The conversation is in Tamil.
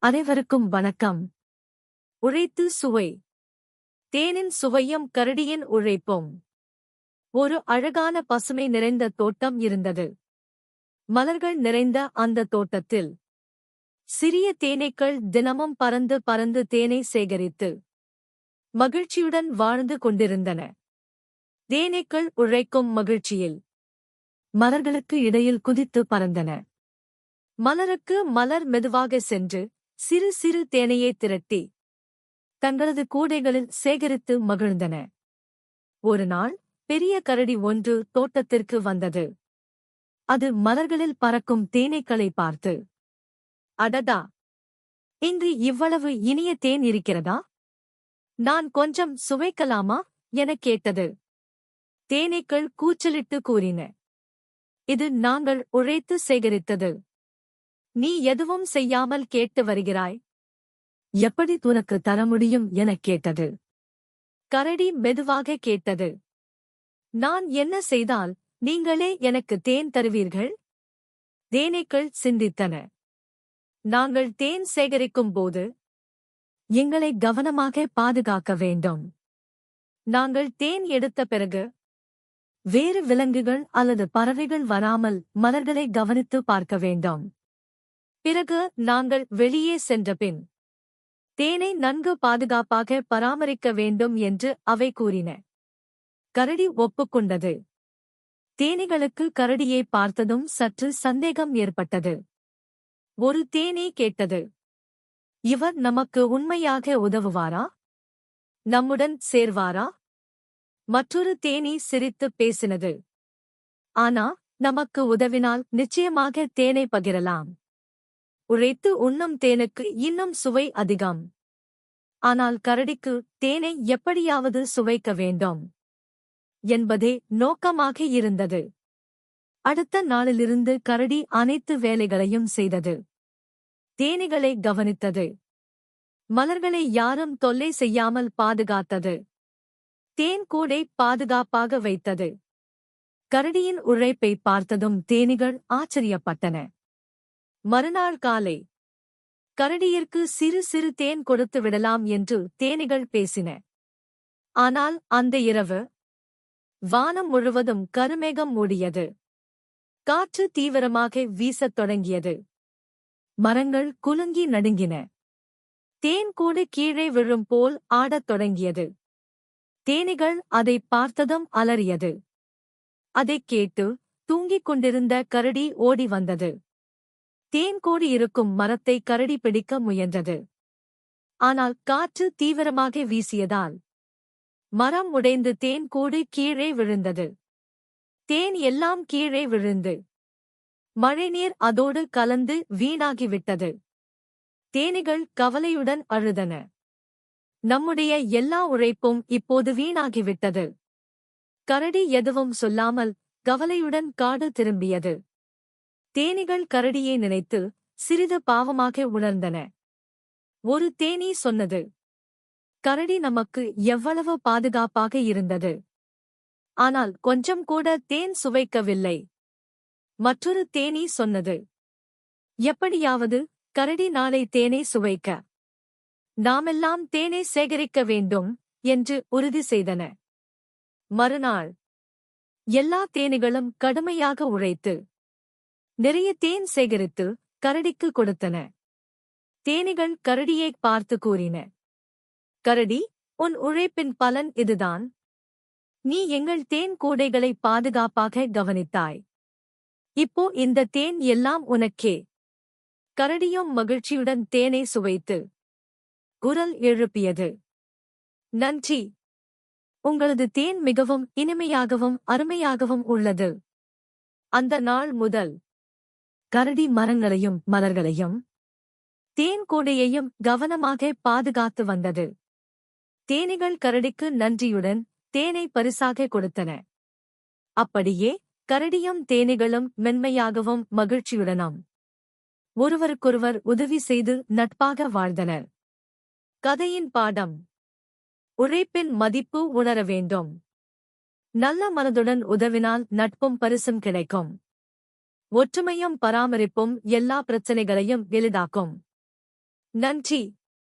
அனைவருக்கும் வணக்கம். உழைத்து சுவை. தேனின் சுவையும் கரடியின் உழைப்பும். ஒரு அழகான பசுமை நிறைந்த தோட்டம் இருந்தது. மலர்கள் நிறைந்த அந்த தோட்டத்தில். சிறிய தேனீக்கள் தினமும் பறந்து பறந்து தேனை சேகரித்து. மகிழ்ச்சியுடன் வாழ்ந்து கொண்டிருந்தன. தேனீக்கள் உழைக்கும் மகிழ்ச்சியில். மலர்களுக்கு இடையில் குதித்து பறந்தன. மலருக்கு மலர் மெதுவாக சென்று சிறு சிறு தேனையை திரட்டி தங்களது கூடைகளில் சேகரித்து மகிழ்ந்தன. ஒரு நாள் பெரிய கரடி ஒன்று தோட்டத்திற்கு வந்தது. அது மலர்களில் பறக்கும் தேனீக்களை பார்த்து அடடா! இன்று இவ்வளவு இனிய தேன் இருக்கிறதா? நான் கொஞ்சம் சுவைக்கலாமா? எனக் கேட்டது. தேனீக்கள் கூச்சலிட்டு கூறின. இது நாங்கள் உழைத்து சேகரித்தது. நீ எதுவும் செய்யாமல் கேட்டு வருகிறாய். எப்படி துனக்கு தர முடியும் எனக் கேட்டது. கரடி மெதுவாக கேட்டது. நான் என்ன செய்தால் நீங்களே எனக்கு தேன் தருவீர்கள்? தேனீக்கள் சிந்தித்தன. நாங்கள் தேன் சேகரிக்கும் போது எங்களை கவனமாக பாதுகாக்க வேண்டும். நாங்கள் தேன் எடுத்த பிறகு வேறு விலங்குகள் அல்லது பறவைகள் வராமல் மலர்களை கவனித்து பார்க்க வேண்டும். பிறகு நாங்கள் வெளியே சென்றபின் தேனை நன்கு பாதுகாப்பாக பராமரிக்க வேண்டும் என்று அவை கூறின. கரடி ஒப்புக்கொண்டது. தேனீகளுக்கு கரடியை பார்த்ததும் சற்று சந்தேகம் ஏற்பட்டது. ஒரு தேனீ கேட்டது இவர் நமக்கு உண்மையாக உதவுவாரா? நம்முடன் சேர்வாரா? மற்றொரு தேனீ சிரித்துப் பேசினது. ஆனா நமக்கு உதவினால் நிச்சயமாக தேனை பகிரலாம். உழைத்து உண்ணும் தேனுக்கு இன்னும் சுவை அதிகம். ஆனால் கரடிக்கு தேனை எப்படியாவது சுவைக்க வேண்டும்? என்பதே நோக்கமாக இருந்தது. அடுத்த நாளிலிருந்து கரடி அனைத்து வேலைகளையும் செய்தது. தேனிகளை கவனித்தது. மலர்களை யாரும் தொல்லை செய்யாமல் பாதுகாத்தது. தேன் கூடை பாதுகாப்பாக வைத்தது. கரடியின் உழைப்பை பார்த்ததும் தேனிகள் ஆச்சரியப்பட்டன. மறுநாள் காலை. கரடியிற்கு சிறு சிறு தேன் கொடுத்து விடலாம் என்று தேனிகள் பேசின. ஆனால் அந்த இரவு வானம் முழுவதும் கருமேகம் மூடியது. காற்று தீவிரமாக வீசத் தொடங்கியது. மரங்கள் குலுங்கி நடுங்கின. தேன் கூடு கீழே விழும் போல் ஆடத் தொடங்கியது. தேனிகள் அதைப் பார்த்ததும் அலறியது. அதைக் கேட்டு தூங்கிக் கொண்டிருந்த கரடி ஓடி வந்தது. தேன்கூடு இருக்கும் மரத்தை கரடி பிடிக்க முயன்றது. ஆனால் காற்று தீவிரமாக வீசியதால் மரம் உடைந்து தேன்கூடு கீழே விழுந்தது. தேன் எல்லாம் கீழே விழுந்து மழைநீர் அதோடு கலந்து வீணாகிவிட்டது. தேனிகள் கவலையுடன் அழுதன. நம்முடைய எல்லா உழைப்பும் இப்போது வீணாகிவிட்டது. கரடி எதுவும் சொல்லாமல் கவலையுடன் காடு திரும்பியது. தேனிகள் கரடியை நினைத்து சிறிது பாவமாக உணர்ந்தன. ஒரு தேனீ சொன்னது கரடி நமக்கு எவ்வளவு பாதுகாப்பாக இருந்தது. ஆனால் கொஞ்சம் கூட தேன் சுவைக்கவில்லை. மற்றொரு தேனீ சொன்னது எப்படியாவது கரடி நாளை தேனை சுவைக்க. நாமெல்லாம் தேனை சேகரிக்க வேண்டும் என்று உறுதி செய்தன. மறுநாள் எல்லா தேனிகளும் கடுமையாக உழைத்து நிறைய தேன் சேகரித்து கரடிக்கு கொடுத்தன. தேனிகள் கரடியைப் பார்த்து கூறின. கரடி உன் உழைப்பின் பலன் இதுதான். நீ எங்கள் தேன் கூடைகளை பாதுகாப்பாக கவனித்தாய். இப்போ இந்த தேன் எல்லாம் உனக்கே. கரடியும் மகிழ்ச்சியுடன் தேனை சுவைத்து குரல் எழுப்பியது. நன்றி. உங்களது தேன் மிகவும் இனிமையாகவும் அருமையாகவும் உள்ளது. அந்த நாள் முதல். கரடி மரங்களையும் மலர்களையும் தேன் கூடையையும் கவனமாக பாதுகாத்து வந்தது. தேனிகள் கரடிக்கு நன்றியுடன் தேனை பரிசாக கொடுத்தன. அப்படியே கரடியும் தேனிகளும் மென்மையாகவும் மகிழ்ச்சியுடனும். ஒருவருக்கொருவர் உதவி செய்து நட்பாக வாழ்ந்தனர். கதையின் பாடம். உழைப்பின் மதிப்பு உணர வேண்டும். நல்ல மனதுடன் உதவினால் நட்பும் பரிசும் கிடைக்கும். ஒற்றுமையும் பராமரிப்பும் எல்லா பிரச்சனைகளையும் எளிதாக்கும். நன்றி.